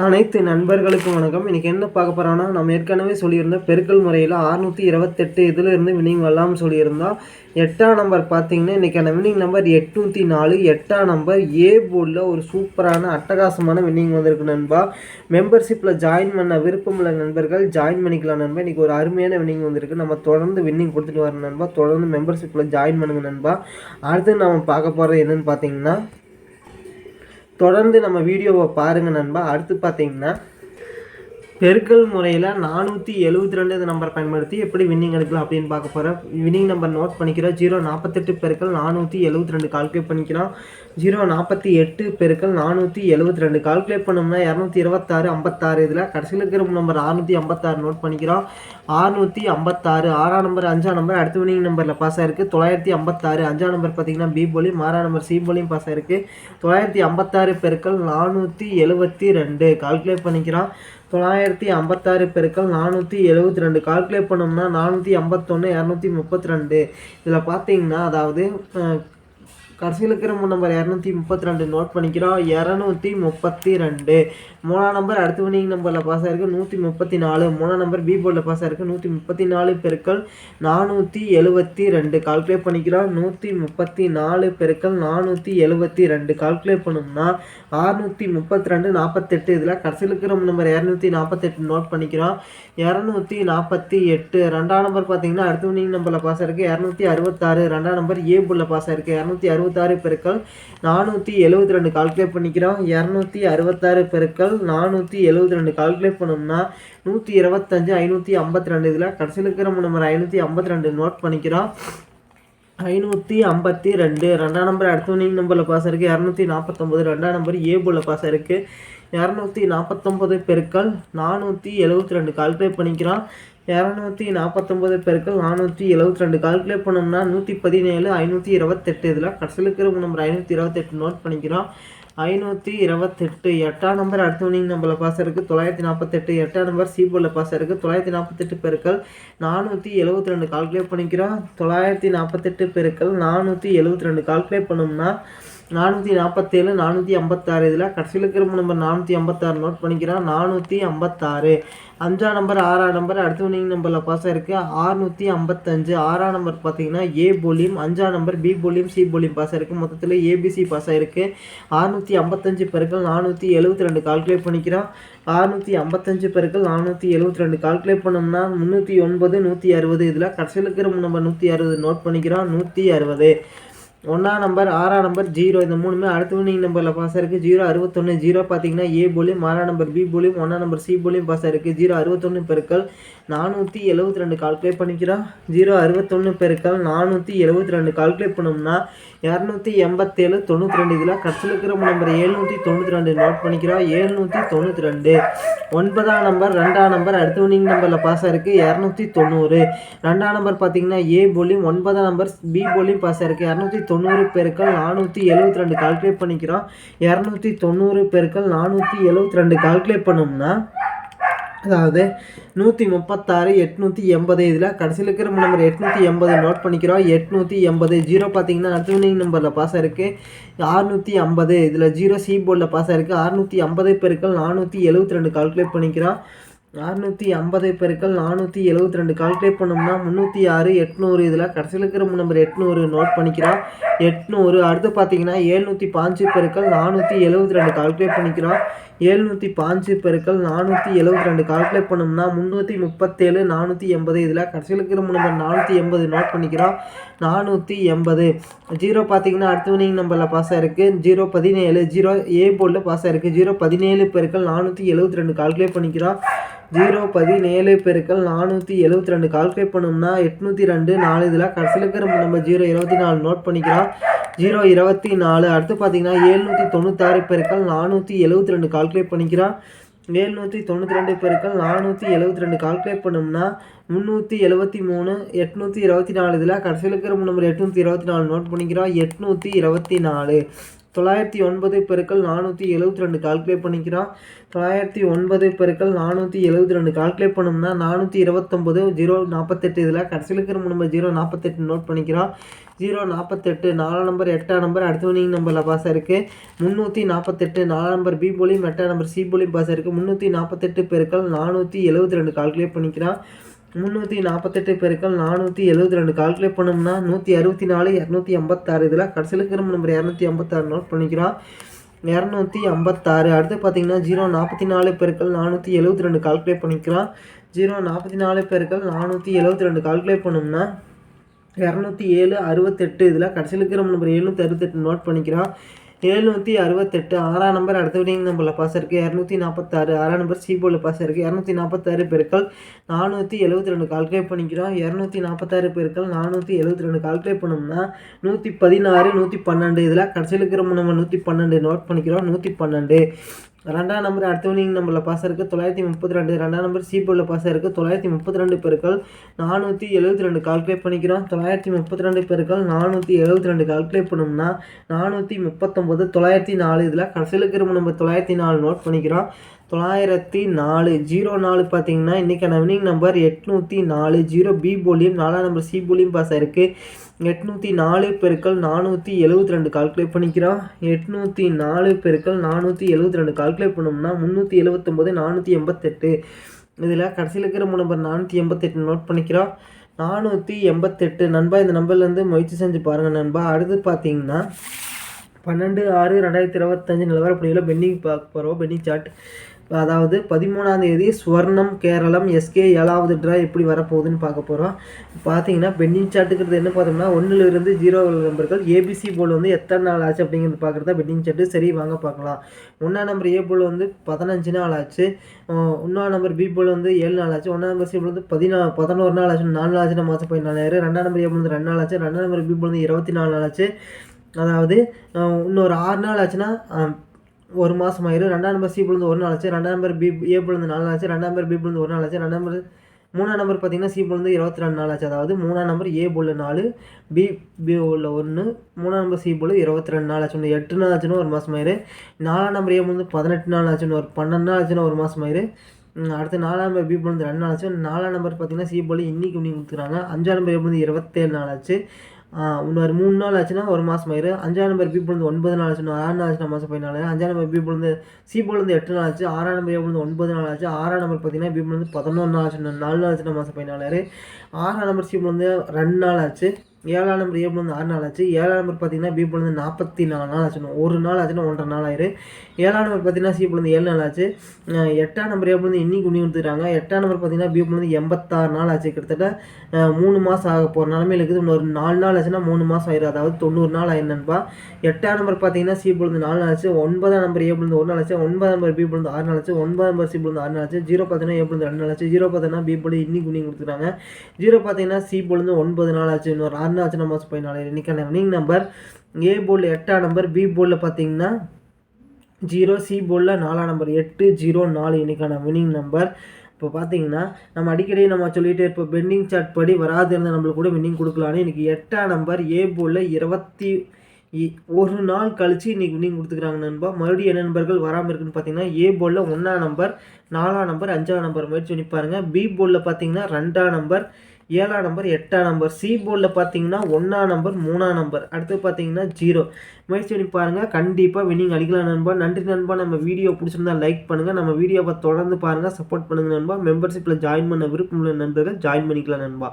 அனைத்து நண்பர்களுக்கும் வணக்கம். இன்றைக்கி என்ன பார்க்க போகிறோன்னா நம்ம ஏற்கனவே சொல்லியிருந்தோம் பெருக்கல் முறையில் அறுநூற்றி இருபத்தெட்டு இதிலிருந்து வினிங் வரலாம்னு சொல்லியிருந்தோம் எட்டாம் நம்பர் பார்த்தீங்கன்னா இன்றைக்கான வினிங் நம்பர் எட்நூற்றி நாலு எட்டாம் நம்பர் ஏ போர்டில் ஒரு சூப்பரான அட்டகாசமான வின்னிங் வந்திருக்கு நண்பா. மெம்பர்ஷிப்பில் ஜாயின் பண்ண விருப்பமுள்ள நண்பர்கள் ஜாயின் பண்ணிக்கலாம் நண்பா. இன்றைக்கி ஒரு அருமையான வின்னிங் வந்திருக்கு. நம்ம தொடர்ந்து வின்னிங் கொடுத்துட்டு வரோம் நண்பா. தொடர்ந்து மெம்பர்ஷிப்பில் ஜாயின் பண்ணுங்கள் நண்பா. அடுத்து நம்ம பார்க்க போகிறது என்னென்னு பார்த்தீங்கன்னா தொடர்ந்து நம்ம வீடியோவை பாருங்கள் நண்பா. அடுத்து பார்த்தீங்கன்னா பெருக்கல் முறையில் நானூற்றி எழுபத்தி ரெண்டு நம்பர் பயன்படுத்தி எப்படி வின்னிங் எடுக்கலாம் அப்படின்னு பார்க்க போகிறோம் வின்னிங் நம்பர் நோட் பண்ணிக்கிறோம். ஜீரோ நாற்பத்தெட்டு பெருக்கள் நானூற்றி எழுபத்தி ரெண்டு கால்குலேட் பண்ணிக்கிறோம். ஜீரோ நாற்பத்தி எட்டு பெருக்கள் நானூற்றி எழுபத்தி ரெண்டு கால்குலேட் பண்ணோம்னா இரநூத்தி இருபத்தாறு ஐம்பத்தாறு இதில் கடைசியில் இருக்கிற நம்பர் அறுநூற்றி ஐம்பத்தாறு நோட் பண்ணிக்கிறோம். அறுநூற்றி ஐம்பத்தாறு ஆறாம் நம்பர் அஞ்சாம் நம்பர் அடுத்த வினிங் நம்பரில் பாஸ் ஆயிருக்கு. தொள்ளாயிரத்தி ஐம்பத்தாறு அஞ்சாம் நம்பர் பார்த்தீங்கன்னா பி போலியும் ஆறாம் நம்பர் சி போலியும் பாஸ் ஆயிருக்கு. தொள்ளாயிரத்தி ஐம்பத்தாறு பெருக்கள் நானூற்றி எழுபத்தி ரெண்டு கால்குலேட் பண்ணிக்கிறோம். தொள்ளாயிரத்தி ஐம்பத்தாறு பெருக்கள் நானூற்றி எழுபத்தி ரெண்டு. கால்குலேட் பண்ணோம்னா நானூற்றி ஐம்பத்தொன்று இரநூத்தி முப்பத்தி ரெண்டு. இதில் பார்த்தீங்கன்னா அதாவது கடைசியில் இருக்கிற மூணு நம்பர் இரநூத்தி முப்பத்தி ரெண்டு நோட் பண்ணிக்கிறோம் இரநூத்தி முப்பத்தி ரெண்டு மூணாம் நம்பர் அடுத்த வினிங் நம்பரில் பாஸ் ஆயிருக்கு. நூற்றி முப்பத்தி நாலு மூணாம் நம்பர் பி போர்டில் பாஸ் ஆயிருக்கு. நூற்றி முப்பத்தி நாலு பெருக்கள் நானூற்றி எழுபத்தி ரெண்டு கால்குலேட் பண்ணிக்கிறோம் நூற்றி முப்பத்தி நாலு பெருக்கள் நானூற்றி எழுபத்தி ரெண்டு கால்குலேட் பண்ணோம்னா அறுநூற்றி முப்பத்தி ரெண்டு நாற்பத்தெட்டு இதில் கடைசியில் இருக்கிற நம்பர் இரநூத்தி நாற்பத்தெட்டு நோட் பண்ணிக்கிறோம் இரநூத்தி நாற்பத்தி எட்டு ரெண்டாம் நம்பர் பார்த்தீங்கன்னா அடுத்த வினிங் நம்பரில் பாஸ் ஆயிருக்கு. இரநூத்தி அறுபத்தாறு. ரெண்டாம் நம்பர் ஏ போர்டில் பாஸ் ஆயிருக்கு. இரநூத்தி அறுபத்தி அறுபத்தாறு பெருக்கள் நானூற்றி எழுபத்தி ரெண்டு கால்குலேட் பண்ணிக்கிறோம். இரநூத்தி அறுபத்தாறு பெருக்கள் நானூற்றி எழுபத்தி ரெண்டு கால்குலேட் பண்ணோம்னா நூற்றி இருபத்தஞ்சு ஐநூற்றி ஐம்பத்தி ரெண்டு இதில் கடைசியில் இருக்கிற நம்பர் ஐநூற்றி ஐம்பத்தி ரெண்டு நோட் பண்ணிக்கிறோம். ஐநூற்றி ஐம்பத்தி ரெண்டு ரெண்டாம் நம்பர் அடுத்த வினிங் நம்பரில் பாஸ் இருக்குது இரநூத்தி நாற்பத்தொம்பது ரெண்டாம் நம்பர் ஏ போல் பாஸ் இருக்குது இரநூத்தி நாற்பத்தொம்போது பெருக்கள் நானூற்றி எழுபத்தி ரெண்டு கால்குலேட் பண்ணிக்கிறான் இரநூத்தி நாற்பத்தொம்பது பெருக்கள் நானூற்றி எழுபத்தி ரெண்டு கால்குலேட் பண்ணோம்னா நூற்றி பதினேழு ஐநூற்றி இருபத்தெட்டு. இதில் கடைசியில் இருக்கிற நம்பர் ஐநூற்றி இருபத்தெட்டு நோட் பண்ணிக்கிறோம். ஐநூற்றி இருபத்தெட்டு எட்டாம் நம்பர் அடுத்த வினிங் நம்பரில் பாஸ் இருக்குது தொள்ளாயிரத்தி நாற்பத்தெட்டு எட்டாம் நம்பர் சி போர்டில் பாஸ் இருக்குது தொள்ளாயிரத்தி நாற்பத்தெட்டு பெருக்கள் நானூற்றி எழுபத்தி ரெண்டு கால்குலேட் பண்ணிக்கிறோம். தொள்ளாயிரத்தி நாற்பத்தெட்டு பெருக்கள் நானூற்றி எழுபத்தி ரெண்டு கால்குலேட் பண்ணோம்னா நானூற்றி நாற்பத்தேழு நானூற்றி ஐம்பத்தாறு இதில் கடைசியில் இருக்கிற நம்பர் நானூற்றி ஐம்பத்தாறு நோட் பண்ணிக்கிறான் நானூற்றி ஐம்பத்தாறு. அஞ்சாம் நம்பர் ஆறாம் நம்பர் அடுத்த வினிங் நம்பரில் பாஸ் ஆயிருக்கு. ஆறுநூற்றி ஐம்பத்தஞ்சு. ஆறாம் நம்பர் பார்த்தீங்கன்னா ஏ போலியும் அஞ்சாம் நம்பர் பி போலியும் சி போலியும் பாஸ் ஆயிருக்கு. மொத்தத்தில் ஏபிசி பாஸ் ஆயிருக்கு. ஆறுநூற்றி ஐம்பத்தஞ்சு பெருக்கள் நானூற்றி எழுபத்தி ரெண்டு கால்குலேட் பண்ணிக்கிறான் ஆறுநூற்றி ஐம்பத்தஞ்சு பெருக்கள் நானூற்றி எழுபத்தி ரெண்டு கால்குலேட் பண்ணோம்னா முந்நூற்றி ஒன்பது நூற்றி அறுபது இதில் கடைசியில் இருக்கிற நம்பர் நூற்றி அறுபது நோட் பண்ணிக்கிறான் நூற்றி அறுபது. ஒன்றாம் நம்பர் ஆறாம் நம்பர் ஜீரோ இந்த மூணுமே அடுத்த வினிங் நம்பரில் பாஸ் இருக்குது ஜீரோ அறுபத்தொன்று ஜீரோ பார்த்தீங்கன்னா ஏ போலியும் ஆறாம் நம்பர் பி போலியும் ஒன்றாம் நம்பர் சி போலியும் பாஸ் இருக்குது ஜீரோ அறுபத்தொன்று பெருக்கள் நானூற்றி எழுபத்தி ரெண்டு கால்குலேட் பண்ணிக்கிறோம் ஜீரோ அறுபத்தொன்று பெருக்கள் நானூற்றி எழுபத்தி ரெண்டு கால்குலேட் பண்ணோம்னா இரநூத்தி எண்பத்தேழு தொண்ணூற்றி ரெண்டு இதில் கடைசியில் இருக்கிற நம்பர் ஏழ்நூற்றி தொண்ணூற்றி ரெண்டு நோட் பண்ணிக்கிறோம் ஏழ்நூற்றி தொண்ணூற்றி ரெண்டு ஒன்பதாம் நம்பர் ரெண்டாம் நம்பர் அடுத்த வினிங் நம்பரில் பாஸ் இருக்குது இரநூத்தி தொண்ணூறு. ரெண்டாம் நம்பர் பார்த்தீங்கன்னா ஏ போலியும் ஒன்பதாம் நம்பர் பி போலியும் பாஸ் இருக்குது இரநூத்தி தொண்ணூறு பெருக்கள் நானூற்றி எழுபத்தி ரெண்டு கால்குலேட் பண்ணிக்கிறோம். இரநூத்தி தொண்ணூறு பெருக்கள் நானூற்றி எழுபத்தி ரெண்டு கால்குலேட் பண்ணோம்னா அதாவது நூற்றி முப்பத்தாறு எட்நூற்றி எண்பது இதில் கடைசியில் இருக்கிற நம்பர் எட்நூற்றி எண்பது நோட் பண்ணிக்கிறோம். எட்நூற்றி எண்பது ஜீரோ பார்த்தீங்கன்னா அடுத்த நம்பரில் பாஸ் இருக்குது அறுநூற்றி ஐம்பது இதில் ஜீரோ சி போர்டில் பாஸ் ஆயிருக்கு. அறுநூற்றி ஐம்பது பெருக்கள் நானூற்றி எழுபத்தி ரெண்டு கால்குலேட் பண்ணிக்கிறோம். அறுநூற்றி ஐம்பது பெருக்கள் நானூற்றி எழுபத்தி ரெண்டு. கால்குலேட் பண்ணோம்னா முந்நூற்றி ஆறு எட்நூறு. இதில் கடைசியில் இருக்கிற நம்பர் எட்நூறு நோட் பண்ணிக்கிறோம். எட்நூறு. அடுத்து பார்த்தீங்கன்னா ஏழ்நூற்றி பாஞ்சு பெருக்கள் நானூற்றி எழுபத்தி ரெண்டு. கால்குலேட் பண்ணிக்கிறோம். ஏழ்நூற்றி பாஞ்சு பெருக்கள் நானூற்றி எழுபத்தி ரெண்டு. கால்குலேட் பண்ணோம்னா முந்நூற்றி முப்பத்தேழு நானூற்றி எண்பது. இதில் கடைசியில் இருக்கிற நம்பர் நானூற்றி எண்பது நோட் பண்ணிக்கிறோம். நானூற்றி எண்பது. ஜீரோ பார்த்தீங்கன்னா அடுத்த வினிங் நம்பரில் பாஸ் ஆயிருக்கு. ஜீரோ பதினேழு ஜீரோ ஏ போர்டில் பாஸ் ஆயிருக்கு. ஜீரோ பதினேழு பெருக்கள் நானூற்றி எழுபத்தி ரெண்டு கால்குலேட் பண்ணிக்கிறோம். ஜீரோ பதினேழு பெருக்கள் நானூற்றி எழுபத்தி ரெண்டு கால்குலேட் பண்ணோம்னா எட்நூற்றி ரெண்டு. நாலு இதில் கடைசியில் இருக்கிற நம்ம ஜீரோ இருபத்தி நாலு நோட் பண்ணிக்கிறோம். ஜீரோ இருபத்தி நாலு. அடுத்து பார்த்தீங்கன்னா ஏழ்நூற்றி தொண்ணூத்தாறு பெருக்கள் நானூற்றி எழுபத்தி ரெண்டு கால்குலேட் பண்ணிக்கிறோம். ஏழ்நூற்றி தொண்ணூற்றி ரெண்டு பெருக்கள் நானூற்றி எழுபத்தி ரெண்டு. கால்குலேட் பண்ணோம்னா முந்நூற்றி எழுபத்தி மூணு எட்நூற்றி இருபத்தி நாலு. இதில் கடைசியில் இருக்கிற நம்பர் எட்நூற்றி இருபத்தி நாலு. நோட் பண்ணிக்கிறோம் எட்நூற்றி இருபத்தி நாலு. தொள்ளாயிரத்தி ஒன்பது பெருக்கள் நானூற்றி எழுபத்தி ரெண்டு கால்குலேட் பண்ணிக்கிறோம். தொள்ளாயிரத்தி ஒன்பது பெருக்கள் நானூற்றி எழுபத்தி ரெண்டு கால்குலேட் பண்ணோம்னா நானூற்றி இருபத்தொம்பது ஜீரோ நாற்பத்தெட்டு இதில் கடைசியில் இருக்கிற நம்பர் ஜீரோ நாற்பத்தெட்டு நோட் பண்ணிக்கிறோம். ஜீரோ நாற்பத்தெட்டு நாலாம் நம்பர் எட்டாம் நம்பர் அடுத்த வினிங் நம்பரில் பாஸ் இருக்குது முந்நூற்றி நாற்பத்தெட்டு நாலாம் நம்பர் பி போலியும் எட்டாம் நம்பர் சி போலியும் பாஸ் இருக்குது முந்நூற்றி நாற்பத்தெட்டு பெருக்கள் நானூற்றி எழுபத்தி ரெண்டு கால்குலேட் பண்ணிக்கிறான் முந்நூற்றி நாற்பத்தெட்டு பெருக்கள் நானூற்றி எழுபத்தி ரெண்டு. கால்குலேட் பண்ணோம்னா நூற்றி அறுபத்தி நாலு இரநூத்தி ஐம்பத்தாறு. இதில் கடைசியில் இருக்கிற நம்பர் இரநூத்தி ஐம்பத்தாறு நோட் பண்ணிக்கிறோம். இரநூத்தி ஐம்பத்தாறு. அடுத்து பார்த்தீங்கன்னா ஜீரோ நாற்பத்தி நாலு பெருக்கள் நானூற்றி எழுபத்தி ரெண்டு. கால்குலேட் பண்ணிக்கிறோம். ஜீரோ நாற்பத்தி நாலு பெருக்கள் நானூற்றி எழுபத்தி ரெண்டு. கால்குலேட் பண்ணோம்னா இரநூத்தி ஏழு அறுபத்தெட்டு. இதில் கடைசியில் இருக்கிற நம்பர் எழுநூற்றி அறுபத்தெட்டு நோட் பண்ணிக்கிறோம். எழுநூற்றி அறுபத்தெட்டு. ஆறாம் நம்பர் அடுத்த விடிங் நம்பரில் பாஸ் இருக்குது இரநூத்தி நாற்பத்தாறு ஆறாம் நம்பர் சி போர்டில் பாஸ் இருக்குது இரநூத்தி நாற்பத்தாறு பெருக்கள் நானூற்றி எழுபத்தி ரெண்டு கால்குலேட் பண்ணிக்கிறோம். இரநூத்தி நாற்பத்தாறு பெருக்கள் நானூற்றி எழுபத்தி ரெண்டு கால்குலேட் பண்ணோம்னா நூற்றி பதினாறு நூற்றி பன்னெண்டு. இதில் கடைசியில் இருக்கிற நம்ம நூற்றி பன்னெண்டு. நோட் பண்ணிக்கிறோம். நூற்றி பன்னெண்டு. ரெண்டாம் நம்பர் அடுத்த வினிங் நம்பரில் பாஸ் இருக்குது தொள்ளாயிரத்தி முப்பத்தி ரெண்டு. ரெண்டாம் நம்பர் சி போர்டில் பாஸ் இருக்குது தொள்ளாயிரத்தி முப்பத்தி ரெண்டு பெருக்கள் நானூற்றி எழுபத்தி ரெண்டு கால்குலேட் பண்ணிக்கிறோம். தொள்ளாயிரத்தி முப்பத்தி ரெண்டு பெருக்கள் நானூற்றி எழுபத்தி ரெண்டு கால்குலேட் பண்ணோம்னா நானூற்றி முப்பத்தொம்பது தொள்ளாயிரத்தி நாலு இதில் கடைசியில் இருக்கிற நம்ம தொள்ளாயிரத்தி நாலு நோட் பண்ணிக்கிறோம். தொள்ளாயிரத்தி நாலு. ஜீரோ நாலு பார்த்தீங்கன்னா இன்றைக்கான வினிங் நம்பர் எட்நூற்றி நாலு. ஜீரோ பி போலியும் நாலாம் நம்பர் சி போலியும் பாஸ் ஆயிருக்கு. எட்நூற்றி நாலு பெருக்கள் நானூற்றி எழுபத்தி ரெண்டு கால்குலேட் பண்ணிக்கிறோம் எட்நூற்றி நாலு பெருக்கள் நானூற்றி எழுபத்தி ரெண்டு கால்குலேட் பண்ணோம்னா முந்நூற்றி எழுபத்தொம்போது நானூற்றி எண்பத்தெட்டு. இதில் கடைசியில் இருக்கிற நம்பர் நானூற்றி எண்பத்தெட்டு நோட் பண்ணிக்கிறோம் நானூற்றி எண்பத்தெட்டு. நண்பா இந்த நம்பர்லேருந்து முயற்சி செஞ்சு பாருங்கள் நண்பா. அடுத்து பார்த்தீங்கன்னா பன்னெண்டு ஆறு ரெண்டாயிரத்தி இருபத்தஞ்சு நிலவரப்படியில் பெண்டிங் பார்க்க போகிறோம் பெண்டிங் சார்ட் அதாவது பதிமூணாம் தேதி ஸ்வர்ணம் கேரளம் எஸ்கே ஏழாவது ட்ரா எப்படி வரப்போகுதுன்னு பார்க்க போகிறோம் பார்த்தீங்கன்னா பெண்டிங் சார்ட்டுக்கிறது என்ன பார்த்தோம்னா ஒன்றிலிருந்து ஜீரோ நம்பர்கள் ஏபிசி போல் வந்து எத்தனை நாள் ஆச்சு அப்படிங்கிறது பார்க்குறதா பெண்டிங் சார்ட்டு சரி வாங்க பார்க்கலாம். ஒன்றாம் நம்பர் ஏ போல் வந்து பதினஞ்சு நாள் ஆச்சு. ஒன்றாம் நம்பர் பி போல் வந்து ஏழு நாள் ஆச்சு. ஒன்றாம் நம்பர் சி போல் வந்து பதினா பதினோரு நாள் ஆச்சு. நாலு நாள் ஆச்சு மாதம் பதினாலாயிரம் ரெண்டாம் நம்பர் ஏ போல் வந்து ரெண்டு நாள் ஆச்சு. ரெண்டாம் நம்பர் பி போல் வந்து இருபத்தி நாலு நாள் ஆச்சு. அதாவது இன்னொரு ஆறு நாள் ஆச்சுன்னா ஒரு மாதம் ஆயிரும். ரெண்டாம் நம்பர் சி ஒரு நாள் ஆச்சு. ரெண்டாம் நம்பர் பி ஏ புழுந்து நாலு நாள் ஆச்சு. ரெண்டாம் நம்பர் பி ஒரு நாள் ஆச்சு. ரெண்டாம் நம்பர் மூணாம் நம்பர் பார்த்தீங்கன்னா சி இருபத்தி ரெண்டு நாள் ஆச்சு. அதாவது மூணாம் நம்பர் ஏ புல்லு நாலு பி பி உள்ள ஒன்று மூணாம் நம்பர் சி புல்லு இருபத்தி ரெண்டு நாள் ஆச்சு. எட்டு நாள் ஆச்சுன்னு ஒரு மாதம் ஆயிரு. நாலாம் நம்பர் ஏ புழுந்து பதினெட்டு நாள் ஆச்சுன்னு ஒரு பன்னெண்டு நாள் ஆச்சுன்னு ஒரு மாதம் ஆயிரு. அடுத்து நாலாம் நம்பர் பி புழுந்து ரெண்டு நாள் ஆச்சு. நாலாம் நம்பர் பார்த்தீங்கன்னா சி புல்லு இன்னைக்கு இன்னைக்கு கொடுத்துருக்காங்க. அஞ்சாம் நம்பர் ஏ புழுந்து இருபத்தேழு நாள் ஆச்சு. இன்னொரு மூணு நாள் ஆச்சுன்னா ஒரு மாதம் ஆயிரு அஞ்சாம் நம்பர் பி பொழுது ஒன்பது நாள் ஆச்சு ஆறு நாள் ஆச்சுன்னா மாதம் பதினாலு. அஞ்சாம் நம்பர் பி பொழுது சி பொழுது எட்டு நாள் ஆச்சு. ஆறாம் நம்பர் ஏ பொழுது ஒன்பது நாள் ஆச்சு. ஆறாம் நம்பர் பார்த்தீங்கன்னா பி பொழுது பதினொன்று நாள் ஆச்சு நாலு நாள் ஆச்சுன்னா மாதம் பதினாலு ஆறாம் நம்பர் சி பொழுது ரெண்டு நாள் ஆச்சு. ஏழாம் நம்பர் ஏ பொழுது ஆறு நாள் ஆச்சு. ஏழாம் நம்பர் பார்த்தீங்கன்னா பி பொழுது நாற்பத்தி நாலு நாள் ஆச்சுன்னு ஒரு நாள் ஆச்சுன்னா ஒன்றரை நாள் ஆயிரு. ஏழாம் நம்பர் பார்த்தீங்கன்னா சி பொழுது ஏழு நாள் ஆச்சு. எட்டாம் நம்பர் ஏ பொழுது இன்னைக்கு உண்ணி கொடுத்துருக்காங்க எட்டாம் நம்பர் பார்த்தீங்கன்னா பி பொழுது எண்பத்தாறு நாள் ஆச்சு. கிட்டத்தட்ட மூணு மாதம் ஆக போகிற நிலமையில இருக்குது. இன்னொரு நாலு நாள் ஆச்சுன்னா மூணு மாதம் ஆயிரும் அதாவது தொண்ணூறு நாள் ஆயிருந்தா எட்டாம் நம்பர் பார்த்தீங்கன்னா சி பொழுது நாலு நாள் ஆச்சு. ஒன்பதாம் நம்பர் ஏ வந்து ஒரு நாள் ஆச்சு. ஒன்பதாம் நம்பர் பி வந்து ஆறு நாள் ஆச்சு. ஒன்பதாம் நம்பர் சி பொழுது ஆறு நாள் ஆச்சு. ஜீரோ பார்த்தீங்கன்னா ஏ ரெண்டு நாள் ஆச்சு. ஜீரோ பார்த்தீங்கன்னா பி பொழுது இன்னைக்கு உண்ணி கொடுத்துருக்காங்க ஜீரோ பார்த்தீங்கன்னா சி பொழுது ஒன்பது நாள் ஆச்சு. இன்னொரு ஆறு நாள் ஆச்சுன்னா மாதம் பதினாலு இன்னைக்கான வினிங் நம்பர் ஏ போர்டில் எட்டாம் நம்பர் பி போர்டில் பார்த்தீங்கன்னா ஜீரோ சி போலில் நாலாம் நம்பர் எட்டு ஜீரோ நாலு இன்றைக்கான வினிங் நம்பர் இப்போ பார்த்தீங்கன்னா நம்ம அடிக்கடி நம்ம சொல்லிகிட்டே இருப்போம் பெண்டிங் சார்ட் படி வராது இருந்தால் நம்மளுக்கு கூட வின்னிங் கொடுக்கலான்னு இன்றைக்கி எட்டாம் நம்பர் ஏ போர்டில் இருபத்தி ஒரு நாள் கழித்து இன்றைக்கி வின்னிங் கொடுத்துக்கிறாங்க நண்பா. மறுபடியும் என்ன நண்பர்கள் வராமல் இருக்குன்னு பார்த்தீங்கன்னா ஏ போர்டில் ஒன்றாம் நம்பர் நாலாம் நம்பர் அஞ்சாம் நம்பர் முயற்சி பண்ணி பாருங்கள் பி போர்டில் பார்த்தீங்கன்னா ரெண்டாம் நம்பர் ஏழாம் நம்பர் எட்டாம் நம்பர் சி போர்டில் பார்த்தீங்கன்னா ஒன்றாம் நம்பர் மூணாம் நம்பர் அடுத்து பார்த்தீங்கன்னா ஜீரோ முயற்சி பண்ணி பாருங்கள் கண்டிப்பாக வினிங் அடிக்கலாம் நண்பா. நன்றி நண்பா. நம்ம வீடியோ பிடிச்சிருந்தா லைக் பண்ணுங்கள் நம்ம வீடியோவை தொடர்ந்து பாருங்கள் சப்போர்ட் பண்ணுங்கள் நண்பா. மெம்பர்ஷிப்பில் ஜாயின் பண்ண விருப்பம் உள்ள நண்பர்கள் ஜாயின் பண்ணிக்கலாம் நண்பா.